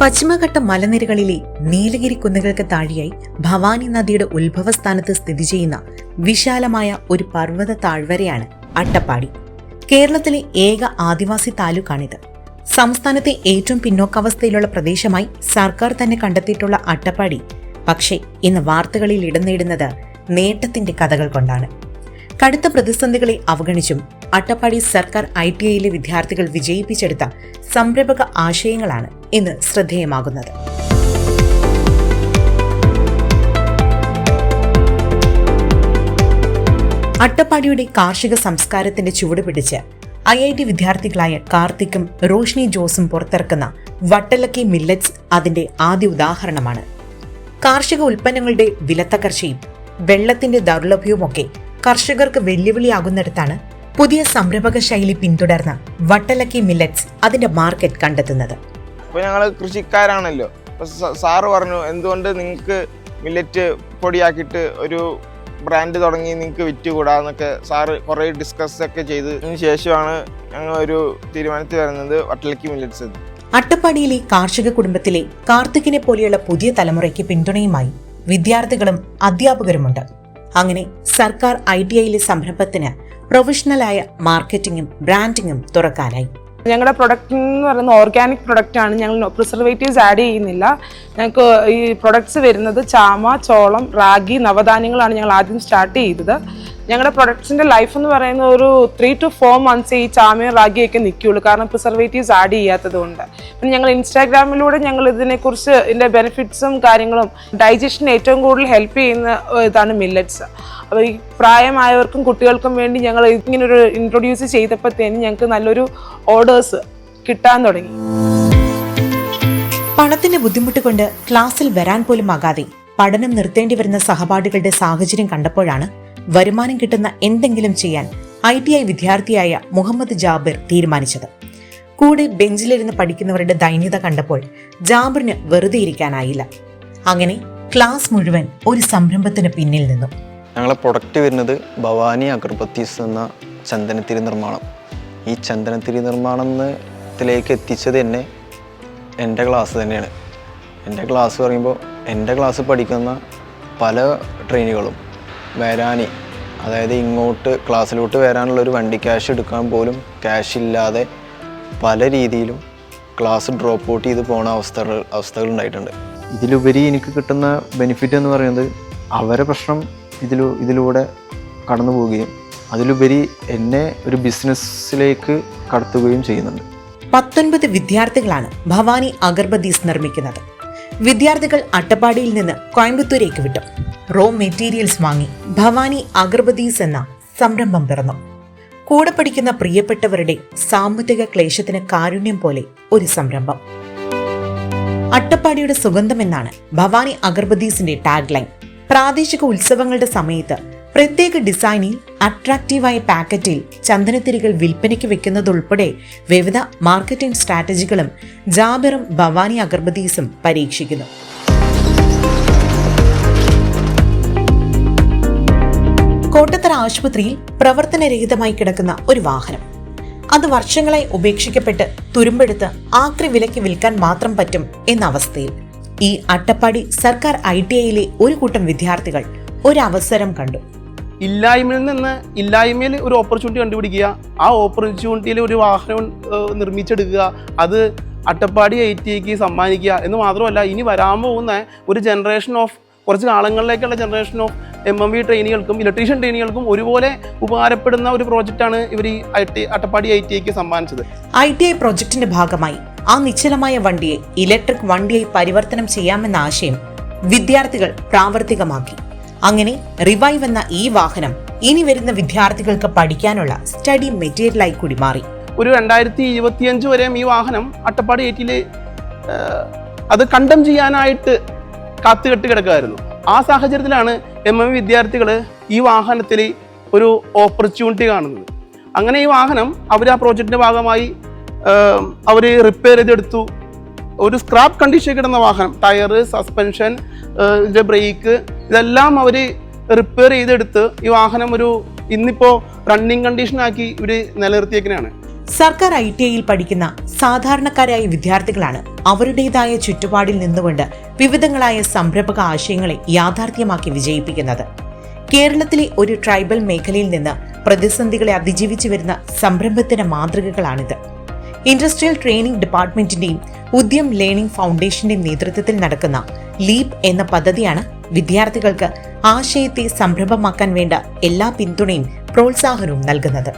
പശ്ചിമഘട്ട മലനിരകളിലെ നീലഗിരി കുന്നുകൾക്ക് താഴെയായി ഭവാനി നദിയുടെ ഉത്ഭവസ്ഥാനത്ത് സ്ഥിതി ചെയ്യുന്ന വിശാലമായ ഒരു പർവത താഴ്വരയാണ് അട്ടപ്പാടി. കേരളത്തിലെ ഏക ആദിവാസി താലൂക്കാണിത്. സംസ്ഥാനത്തെ ഏറ്റവും പിന്നോക്കാവസ്ഥയിലുള്ള പ്രദേശമായി സർക്കാർ തന്നെ കണ്ടെത്തിയിട്ടുള്ള അട്ടപ്പാടി. പക്ഷേ ഇന്ന് വാർത്തകളിൽ ഇടം നേടുന്നത് നേട്ടത്തിന്റെ കഥകൾ കൊണ്ടാണ്. കടുത്ത പ്രതിസന്ധികളെ അവഗണിച്ചും അട്ടപ്പാടി സർക്കാർ ഐ ടി ഐയിലെ വിദ്യാർത്ഥികൾ വിജയിപ്പിച്ചെടുത്ത സംരംഭക ആശയങ്ങളാണ് ഇന്ന് ശ്രദ്ധേയമാകുന്നത്. അട്ടപ്പാടിയുടെ കാർഷിക സംസ്കാരത്തിന്റെ ചുവട് പിടിച്ച് ഐ ഐ ടി വിദ്യാർത്ഥികളായ കാർത്തിക്കും റോഷ്നി ജോസും പുറത്തിറക്കുന്ന വട്ടലക്കി മില്ലറ്റ്സ് അതിന്റെ ആദ്യ ഉദാഹരണമാണ്. കാർഷിക ഉൽപ്പന്നങ്ങളുടെ വിലത്തകർച്ചയും വെള്ളത്തിന്റെ ദൗർലഭ്യവുമൊക്കെ കർഷകർക്ക് വെല്ലുവിളിയാകുന്നിടത്താണ് പുതിയ സംരംഭക ശൈലി പിന്തുടർന്ന വട്ടലക്കി മില്ലറ്റ്സ് അതിന്റെ മാർക്കറ്റ് കണ്ടെത്തുന്നത്. അപ്പോൾ ഞങ്ങൾ കൃഷിക്കാരാണല്ലോ. അപ്പോൾ സാറ് പറഞ്ഞു എന്തുകൊണ്ട് നിങ്ങൾക്ക് മില്ലറ്റ് പൊടിയാക്കിയിട്ട് ഒരു ബ്രാൻഡ് തുടങ്ങി നിങ്ങൾക്ക് വിറ്റുകൂടാന്നൊക്കെ സാറ് കുറേ ഡിസ്കസ് ഒക്കെ ചെയ്തതിന് ശേഷമാണ് ഞങ്ങൾ ഒരു തീരുമാനത്തിൽ വരുന്നത് വട്ടലക്കി മില്ലറ്റ്സ് അട്ടപ്പാടിയിലെ കാർഷിക കുടുംബത്തിലെ കാർത്തികിനെ പോലെയുള്ള പുതിയ തലമുറയ്ക്ക് പിന്തുണയുമായി വിദ്യാർത്ഥികളും അധ്യാപകരുമുണ്ട്. അങ്ങനെ സർക്കാർ ഐ ടി ഐയിലെ സംരംഭത്തിന് പ്രൊഫഷണലായ മാർക്കറ്റിംഗും ബ്രാൻഡിങ്ങും തുറക്കാനായി. ഞങ്ങളുടെ പ്രൊഡക്റ്റ് എന്ന് പറയുന്നത് ഓർഗാനിക് പ്രൊഡക്റ്റ് ആണ്. ഞങ്ങൾ പ്രിസർവേറ്റീവ്സ് ആഡ് ചെയ്യുന്നില്ല. ഞങ്ങൾക്ക് ഈ പ്രൊഡക്ട്സ് വരുന്നത് ചാമ ചോളം റാഗി നവധാന്യങ്ങളാണ് ഞങ്ങൾ ആദ്യം സ്റ്റാർട്ട് ചെയ്തത്. ഞങ്ങളുടെ പ്രൊഡക്ട്സിന്റെ ലൈഫ് എന്ന് പറയുന്നത് ഒരു ത്രീ ടു ഫോർ മന്ത്സ് ഈ ചാമയും റാഗിയൊക്കെ നിൽക്കുകയുള്ളൂ കാരണം പ്രിസർവേറ്റീവ്സ് ആഡ് ചെയ്യാത്തത് കൊണ്ട്. പിന്നെ ഞങ്ങൾ ഇൻസ്റ്റാഗ്രാമിലൂടെ ഞങ്ങൾ ഇതിനെക്കുറിച്ച് ഇതിന്റെ ബെനിഫിറ്റ്സും കാര്യങ്ങളും ഡൈജഷന് ഏറ്റവും കൂടുതൽ ഹെൽപ്പ് ചെയ്യുന്ന ഇതാണ് മില്ലറ്റ്സ് അപ്പോൾ ഈ പ്രായമായവർക്കും കുട്ടികൾക്കും വേണ്ടി ഞങ്ങൾ ഇങ്ങനൊരു ഇൻട്രൊഡ്യൂസ് ചെയ്തപ്പോഴത്തേനും ഞങ്ങൾക്ക് നല്ലൊരു ഓർഡേഴ്സ് കിട്ടാൻ തുടങ്ങി. പണത്തിന്റെ ബുദ്ധിമുട്ട് കൊണ്ട് ക്ലാസ്സിൽ വരാൻ പോലും ആകാതെ പഠനം നിർത്തേണ്ടി വരുന്ന സഹപാഠികളുടെ സാഹചര്യം കണ്ടപ്പോഴാണ് വരുമാനം കിട്ടുന്ന എന്തെങ്കിലും ചെയ്യാൻ ഐ ടി ഐ വിദ്യാർത്ഥിയായ മുഹമ്മദ് ജാബിർ തീരുമാനിച്ചത്. കൂടെ ബെഞ്ചിലിരുന്ന് പഠിക്കുന്നവരുടെ ദൈന്യത കണ്ടപ്പോൾ ജാബിറിന് വെറുതെ ഇരിക്കാനായില്ല. അങ്ങനെ ക്ലാസ് മുഴുവൻ ഒരു സംരംഭത്തിന് പിന്നിൽ നിന്നു. ഞങ്ങളെ പ്രൊഡക്റ്റ് വരുന്നത് ഭവാനി അഗർബത്തീസ് എന്ന ചന്ദനത്തിരി നിർമ്മാണം. ഈ ചന്ദനത്തിരി നിർമ്മാണത്തിലേക്ക് എത്തിച്ചത് തന്നെ എന്റെ ക്ലാസ് തന്നെയാണ്. എന്റെ ക്ലാസ് പറയുമ്പോൾ എന്റെ ക്ലാസ് പഠിക്കുന്ന പല ട്രെയിനുകളും വരാനി. അതായത് ഇങ്ങോട്ട് ക്ലാസ്സിലോട്ട് വരാനുള്ള ഒരു വണ്ടി ക്യാഷ് എടുക്കാൻ പോലും ക്യാഷ് ഇല്ലാതെ പല രീതിയിലും ക്ലാസ് ഡ്രോപ്പ് ഔട്ട് ചെയ്ത് പോണ അവസ്ഥകൾ അവസ്ഥകൾ ഉണ്ടായിട്ടുണ്ട്. ഇതിലുപരി എനിക്ക് കിട്ടുന്ന ബെനിഫിറ്റ് എന്ന് പറയുന്നത് അവരെ പ്രശ്നം ഇതിലൂ ഇതിലൂടെ കടന്നു പോവുകയും അതിലുപരി എന്നെ ഒരു ബിസിനസ്സിലേക്ക് കടത്തുകയും ചെയ്യുന്നുണ്ട്. പത്തൊൻപത് വിദ്യാർത്ഥികളാണ് ഭവാനി അഗർബദീസ് നിർമ്മിക്കുന്നത്. വിദ്യാർത്ഥികൾ അട്ടപ്പാടിയിൽ നിന്ന് കോയമ്പത്തൂരേക്ക് വിട്ടു. റോ മെറ്റീരിയൽസ് വാങ്ങി ഭവാനി അഗർബദീസ് എന്ന സംരംഭം പിറന്നു. കൂടെ പഠിക്കുന്ന പ്രിയപ്പെട്ടവരുടെ സാമ്പത്തിക ക്ലേശത്തിന് കാരുണ്യം പോലെ ഒരു സംരംഭം. അട്ടപ്പാടിയുടെ സുഗന്ധം എന്നാണ് ഭവാനി അഗർബദീസിന്റെ ടാഗ് ലൈൻ പ്രാദേശിക ഉത്സവങ്ങളുടെ സമയത്ത് പ്രത്യേക ഡിസൈനിൽ അട്രാക്റ്റീവായ പാക്കറ്റിൽ ചന്ദനത്തിരികൾ വിൽപ്പനയ്ക്ക് വെക്കുന്നതുൾപ്പെടെ വിവിധ മാർക്കറ്റിംഗ് സ്ട്രാറ്റജികളും ജാബിറും ഭവാനി അഗർബദീസും പരീക്ഷിക്കുന്നു. കോട്ടത്തറ ആശുപത്രിയിൽ പ്രവർത്തനരഹിതമായി കിടക്കുന്ന ഒരു വാഹനം. അത് വർഷങ്ങളായി ഉപേക്ഷിക്കപ്പെട്ട് തുരുമ്പെടുത്ത് ആക്രി വിലയ്ക്ക് വിൽക്കാൻ മാത്രം പറ്റും എന്ന അവസ്ഥയിൽ ഈ അട്ടപ്പാടി സർക്കാർ ഐ ടി ഐയിലെ ഒരു കൂട്ടം വിദ്യാർത്ഥികൾ ഒരു അവസരം കണ്ടു. ഇല്ലായ്മയിൽ നിന്ന് ഇല്ലായ്മയിൽ ഒരു ഓപ്പർച്യൂണിറ്റി കണ്ടുപിടിക്കുക. ആ ഓപ്പർച്യൂണിറ്റിയിൽ ഒരു വാഹനം നിർമ്മിച്ചെടുക്കുക. അത് അട്ടപ്പാടി ഐ ടി ഐക്ക് സമ്മാനിക്കുക എന്ന് മാത്രമല്ല ഇനി വരാൻ പോകുന്ന ഒരു ജനറേഷൻ ഓഫ് കുറച്ച് കാലങ്ങളിലേക്കുള്ള generation of M M V ട്രെയിനികൾക്കും electrician ട്രെയിനികൾക്കും ഒരുപോലെ ഉപകാരപ്പെടുന്ന ഒരു പ്രോജക്റ്റാണ് ഇവർ ഈ I T Attappadi I T ഐക്ക് സമ്മാനിച്ചത്. ഐ ടി ഐ പ്രോജക്റ്റിന്റെ ഭാഗമായി ആ നിശ്ചലമായ വണ്ടിയെ ഇലക്ട്രിക് വണ്ടിയായി പരിവർത്തനം ചെയ്യാമെന്ന ആശയം വിദ്യാർത്ഥികൾ പ്രാവർത്തികമാക്കി. അങ്ങനെ റിവൈവ് എന്ന ഈ വാഹനം ഇനി വരുന്ന വിദ്യാർത്ഥികൾക്ക് പഠിക്കാനുള്ള സ്റ്റഡി മെറ്റീരിയലായി കൂടി മാറി. ഒരു രണ്ടായിരത്തി ഇരുപത്തിയഞ്ച് വരെയും ഈ വാഹനം അട്ടപ്പാടി ഏറ്റിൽ അത് കണ്ടം ചെയ്യാനായിട്ട് കാത്തുകെട്ട് കിടക്കുമായിരുന്നു ആ സാഹചര്യത്തിലാണ് എം എം വിദ്യാർത്ഥികൾ ഈ വാഹനത്തിൽ ഒരു ഓപ്പർച്യൂണിറ്റി കാണുന്നത്. അങ്ങനെ ഈ വാഹനം അവർ ആ പ്രോജക്റ്റിന്റെ ഭാഗമായി അവർ റിപ്പയർ ചെയ്തെടുത്തു. ഒരു സ്ക്രാപ്പ് കണ്ടീഷൻ കിടന്ന വാഹനം ടയർ സസ്പെൻഷൻ ഇതിന്റെ ബ്രേക്ക് ഇതെല്ലാം അവർ റിപ്പയർ ചെയ്തെടുത്ത് ഈ വാഹനം ഒരു ഇന്നിപ്പോൾ റണ്ണിങ് കണ്ടീഷനാക്കി ഇവർ നിലനിർത്തിയേക്കുന്നതാണ് സർക്കാർ ഐ ടി ഐയിൽ പഠിക്കുന്ന സാധാരണക്കാരായ വിദ്യാർത്ഥികളാണ് അവരുടേതായ ചുറ്റുപാടിൽ നിന്നുകൊണ്ട് വിവിധങ്ങളായ സംരംഭക ആശയങ്ങളെ യാഥാർത്ഥ്യമാക്കി വിജയിപ്പിക്കുന്നത്. കേരളത്തിലെ ഒരു ട്രൈബൽ മേഖലയിൽ നിന്ന് പ്രതിസന്ധികളെ അതിജീവിച്ചു വരുന്ന സംരംഭത്തിന്റെ മാതൃകകളാണിത്. ഇൻഡസ്ട്രിയൽ ട്രെയിനിംഗ് ഡിപ്പാർട്ട്മെന്റിന്റെയും ഉദ്യം ലേണിംഗ് ഫൗണ്ടേഷന്റെയും നേതൃത്വത്തിൽ നടക്കുന്ന ലീപ് എന്ന പദ്ധതിയാണ് വിദ്യാർത്ഥികൾക്ക് ആശയത്തെ സംരംഭമാക്കാൻ വേണ്ട എല്ലാ പിന്തുണയും പ്രോത്സാഹനവും നൽകുന്നത്.